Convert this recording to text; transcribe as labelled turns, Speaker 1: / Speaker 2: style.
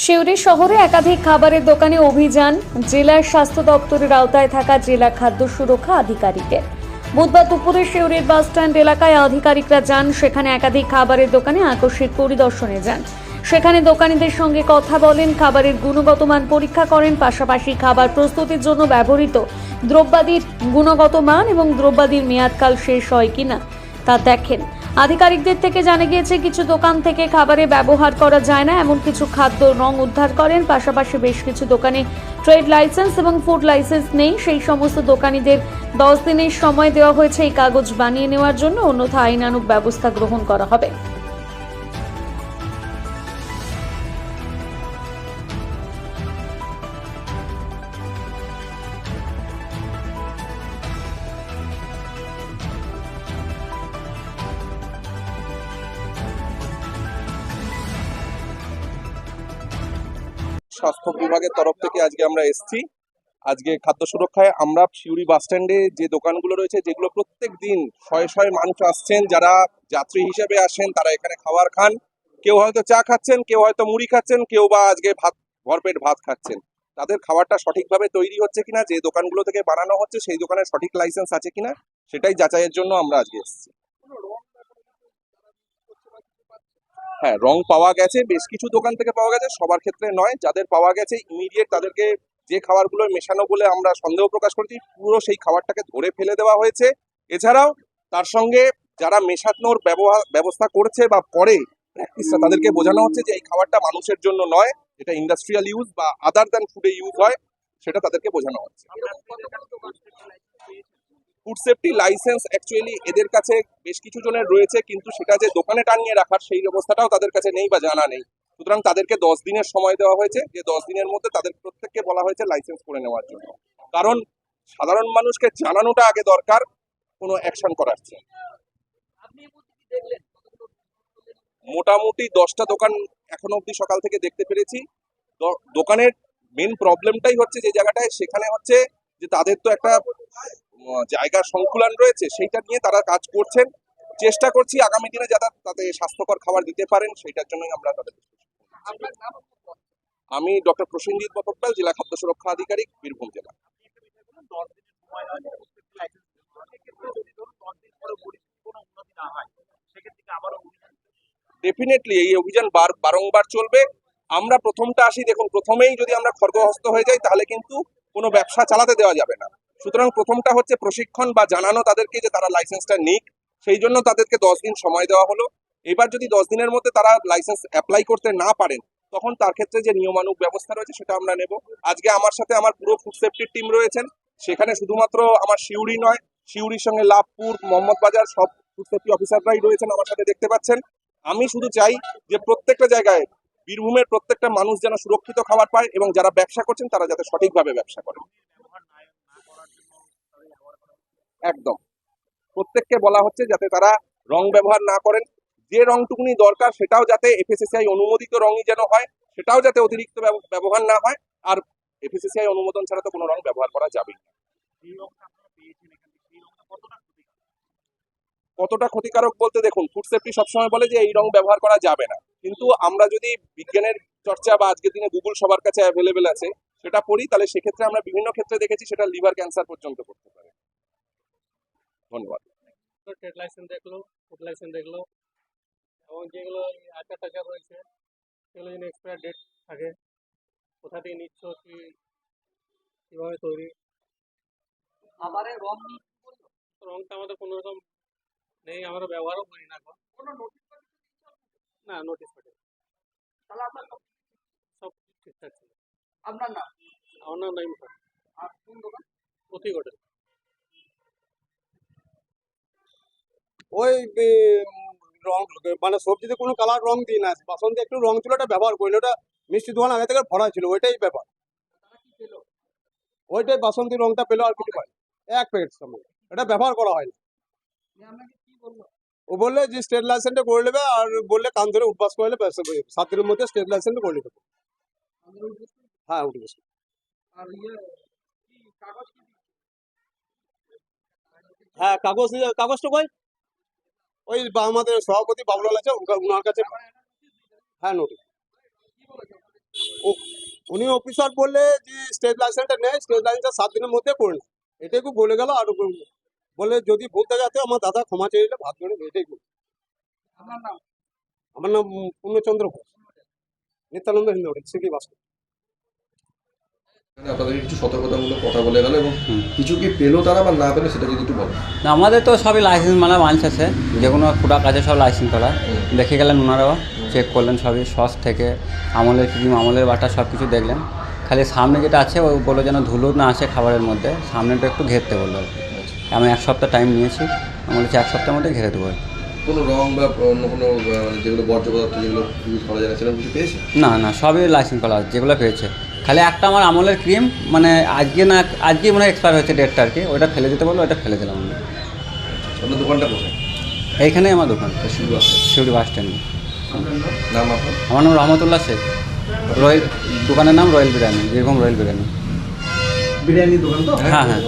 Speaker 1: সিউড়ি শহরে একাধিক খাবারের দোকানে অভিযান। জেলার স্বাস্থ্য দপ্তরের আওতায় থাকা জেলা খাদ্য সুরক্ষা আধিকারিকের বুধবার দুপুরে সিউড়ির বাসস্ট্যান্ড এলাকায় আধিকারিকরা যান, সেখানে একাধিক খাবারের দোকানে আকস্মিক পরিদর্শনে যান। সেখানে দোকানীদের সঙ্গে কথা বলেন, খাবারের গুণগত মান পরীক্ষা করেন, পাশাপাশি খাবার প্রস্তুতির জন্য ব্যবহৃত দ্রব্যাদির গুণগত মান এবং দ্রব্যাদির মেয়াদকাল শেষ হয় কিনা তা দেখেন। আধিকারিকদের থেকে জানা গিয়েছে, কিছু দোকান থেকে খাবারে ব্যবহার করা যায় না। এমন কিছু খাদ্য রং উদ্ধার করেন। পাশাপাশি বেশ কিছু দোকানে ট্রেড লাইসেন্স এবং ফুড লাইসেন্স নেই। সেই সমস্ত দোকানিদের দশ দিনের সময় দেওয়া হয়েছে এই কাগজ বানিয়ে নেওয়ার জন্য। অন্যথা আইনানুক ব্যবস্থা গ্রহণ করা হবে।
Speaker 2: স্বাস্থ্য বিভাগের তরফ থেকে আজকে আমরা এসেছি। আজকে খাদ্য সুরক্ষায় আমরা শিউরি বাস স্ট্যান্ডে যে দোকানগুলো রয়েছে, যেগুলো প্রত্যেক দিন শয়ে শয়ে মানুষ আসছেন, যারা যাত্রী হিসেবে আসেন, তারা এখানে খাবার খান। কেউ হয়তো চা খাচ্ছেন, কেউ হয়তো মুড়ি খাচ্ছেন, কেউ বা আজকে ভাত, ভরপেট ভাত খাচ্ছেন। তাদের খাবারটা সঠিকভাবে তৈরি হচ্ছে কিনা, যে দোকানগুলো থেকে বানানো হচ্ছে, সেই দোকানের সঠিক লাইসেন্স আছে কিনা, সেটাই যাচাইয়ের জন্য আমরা আজকে এসেছি। হ্যাঁ রং পাওয়া গেছে, বেশ কিছু দোকান থেকে পাওয়া গেছে, সবার ক্ষেত্রে নয়। যাদের পাওয়া গেছে ইমিডিয়েট তাদেরকে যে খাবারগুলো মেশানো বলে আমরা সন্দেহ প্রকাশ করেছি, পুরো সেই খাবারটাকে ধরে ফেলে দেওয়া হয়েছে। এছাড়াও তার সঙ্গে যারা মেশানোর ব্যবস্থা করছে বা করে তাদেরকে বোঝানো হচ্ছে যে এই খাবারটা মানুষের জন্য নয়, এটা ইন্ডাস্ট্রিয়াল ইউজ বা আদার দ্যান ফুডে ইউজ হয়, সেটা তাদেরকে বোঝানো হচ্ছে। ফুড সেফটি লাইসেন্স অ্যাকচুয়ালি এদের কাছে বেশ কিছু জনের রয়েছে, কিন্তু সেটা যে দোকানে টানিয়ে রাখার সেই ব্যবস্থাটাও তাদের কাছে নেই বা জানা নেই। সুতরাং তাদেরকে দশ দিনের সময় দেওয়া হয়েছে, যে দশ দিনের মধ্যে তাদের প্রত্যেককে বলা হয়েছে লাইসেন্স করে নেওয়ার জন্য। কারণ সাধারণ মানুষকে জানানোটা আগে দরকার, কোনো অ্যাকশন করার চেয়ে। মোটামুটি দশটা দোকান এখনও অবধি সকাল থেকে দেখতে পেরেছি। দোকানের মেন প্রবলেমটাই হচ্ছে যে জায়গাটায়, সেখানে হচ্ছে যে তাদের তো একটা জায়গার সংকুলান রয়েছে সেইটা নিয়ে তারা কাজ করছেন। চেষ্টা করছি আগামী দিনে যারা তাদের স্বাস্থ্যকর খাবার দিতে পারেন সেইটার জন্যই আমরা তাদের আমি ডক্টর প্রসেনজিৎ বটকপাল জেলা খাদ্য সুরক্ষা আধিকারিক বীরভূম জেলা। ডেফিনেটলি এই অভিযান বার বারংবার চলবে। আমরা প্রথমটা আসি দেখুন প্রথমেই যদি আমরা খর্গহস্ত হয়ে যাই তাহলে কিন্তু কোনো ব্যবসা চালাতে দেওয়া যাবে না। সুতরাং প্রথমটা হচ্ছে প্রশিক্ষণ বা জানানো তাদেরকে যে তারা লাইসেন্সটা নিক। সেই জন্য তাদেরকে দশ দিন সময় দেওয়া হলো। এবার যদি দশ দিনের মধ্যে তারা লাইসেন্স অ্যাপ্লাই করতে না পারেন, তখন তার ক্ষেত্রে যে নিয়মানুগ ব্যবস্থা রয়েছে সেটা আমরা নেব। আজকে আমার সাথে আমার পুরো ফুড সেফটির টিম রয়েছেন। সেখানে শুধুমাত্র আমার শিউরি নয় শিউরির সঙ্গে লাভপুর, মোহাম্মদ বাজার সব ফুড সেফটি অফিসাররাই রয়েছেন আমার সাথে দেখতে পাচ্ছেন। আমি শুধু চাই যে প্রত্যেকটা জায়গায়, বীরভূমের প্রত্যেকটা মানুষ যেন সুরক্ষিত খাবার পায় এবং যারা ব্যবসা করছেন তারা যাতে সঠিকভাবে ব্যবসা করেন একদম। প্রত্যেককে বলা হচ্ছে যাতে তারা রং ব্যবহার না করেন। যে রংটুকুনি দরকার সেটাও যাতে এফএসএসআই অনুমোদিত রঙই যেন হয় সেটাও যাতে অতিরিক্ত ব্যব- ব্যবহার না হয়। আর এফএসএসআই অনুমোদন ছাড়া তো কোনো রং ব্যবহার করা যাবে না। কতটা ক্ষতিকারক? বলতে দেখুন ফুড সেফটি সবসময় বলে যে এই রং ব্যবহার করা যাবে না। কিন্তু আমরা যদি বিজ্ঞানের চর্চা বা আজকের দিনে গুগল সবার কাছে অ্যাভেলেবেল আছে সেটা পড়ি তাহলে সেক্ষেত্রে আমরা বিভিন্ন ক্ষেত্রে দেখেছি সেটা লিভার ক্যান্সার পর্যন্ত করতে ধন্যবাদ।
Speaker 3: ট্রেড লাইসেন্স দেখল ফুড লাইসেন্স দেখল এবং যেগুলো আচার টাচার রয়েছে সেগুলো যেন এক্সপায়ার ডেট থাকে কোথা থেকে নিচ্ছ কি কীভাবে তৈরি?
Speaker 4: খাবারের রং
Speaker 3: রঙটা আমাদের কোনো রকম নেই আমরা ব্যবহারও করি না এখন
Speaker 4: কোনো নোটিশ
Speaker 3: না নোটিস পাঠিয়ে
Speaker 4: তাহলে আপনার সব
Speaker 3: সব ঠিকঠাক ছিল।
Speaker 4: আপনার নাম?
Speaker 3: আমার নাম নাইম খান
Speaker 4: আর কোন দোকান?
Speaker 3: প্রতি হোটেল
Speaker 5: ওই রং মানে সবজিতে কোনো কালার রং দিই না বাসন্তে একটু রং ছিল ওটা ব্যবহার করিনি ওটা মিষ্টি দোকান আগে থেকে ভরা ছিল ওইটাই ব্যাপার। ওইটাই বাসন্তী রংটা পেল আর কিছু পাই এক প্যাকেট সামনে এটা ব্যবহার করা হয় না ও বললে যে স্টেট লাইসেন্সটা করে নেবে আর বললে কান ধরে উঠবাস করে নেবে ব্যাস, সাত দিনের মধ্যে স্টেট লাইসেন্সটা করে নেবে হ্যাঁ উঠে? হ্যাঁ কাগজ কাগজটা কই? ওই বা- আমাদের সভাপতি বাবুলাল আছে ওনার- কাছে হ্যাঁ নোটিশ উনি অফিসার বললে যে স্টেজ লাইসেন্সটা নেয় স্টেজ লাইসেন্সটা সাত দিনের মধ্যে করে নেয় এটাই বলে গেল আর বলে যদি ভুল থাকে যাতে আমার দাদা ক্ষমা চেয়ে দিলে ভাত করে এটাই বলে।
Speaker 4: নাম?
Speaker 5: আমার নাম পূর্ণচন্দ্র ঘোষ। নিত্যানন্দ হিন্দু সিটি বাস
Speaker 6: এখানে আপনাদের কিছু সতর্কতামূলক কথা বলে গেল এবং কিছু কি পেল তারা বা না পেল সেটা যদি একটু বলো
Speaker 7: না, আমাদের তো সবই লাইসেন্স মানে মানুষ আছে। যে কোনো ফুটা কাজে সব লাইসেন্স করা। দেখে গেলেন ওনারাও চেক করলেন সবই সস থেকে আমলের ক্রিম আমলের বাটা সব কিছু দেখলেন। খালি সামনে যেটা আছে ও বলল যেন ধুলো না আসে খাবারের মধ্যে। সামনেটা একটু ঘেরতে বলল আর কি। আমি এক সপ্তাহ টাইম নিয়েছি। আমি বলেছি এক সপ্তাহের মধ্যে ঘেরে দেবো আর কি।
Speaker 6: কোনো রং বা অন্য কোনো মানে যেগুলো বর্জ্য পদার্থ যেগুলো ইউজ করা যায় না সেরকম কিছু পেয়েছে?
Speaker 7: না না সবই লাইসেন্স করা যেগুলো পেয়েছে। খালি একটা আমার আমলের ক্রিম মানে আজকে না আজকে মনে হয় এক্সপায়ার হয়েছে ডেটটা আর কি ওইটা ফেলে দিতে বলল ওইটা ফেলে দিলাম আমি।
Speaker 6: আপনার দোকানটা কোথায়?
Speaker 7: এইখানেই আমার দোকান। শিউরি বাস স্ট্যান্ডে।
Speaker 6: নাম? আপনার?
Speaker 7: আমার নাম রহমতুল্লাহ শেখ। রয়েল দোকানের নাম রয়্যাল বিরিয়ানি যেরকম রয়্যাল বিরিয়ানি।
Speaker 6: বিরিয়ানি দোকান তো?
Speaker 7: হ্যাঁ হ্যাঁ।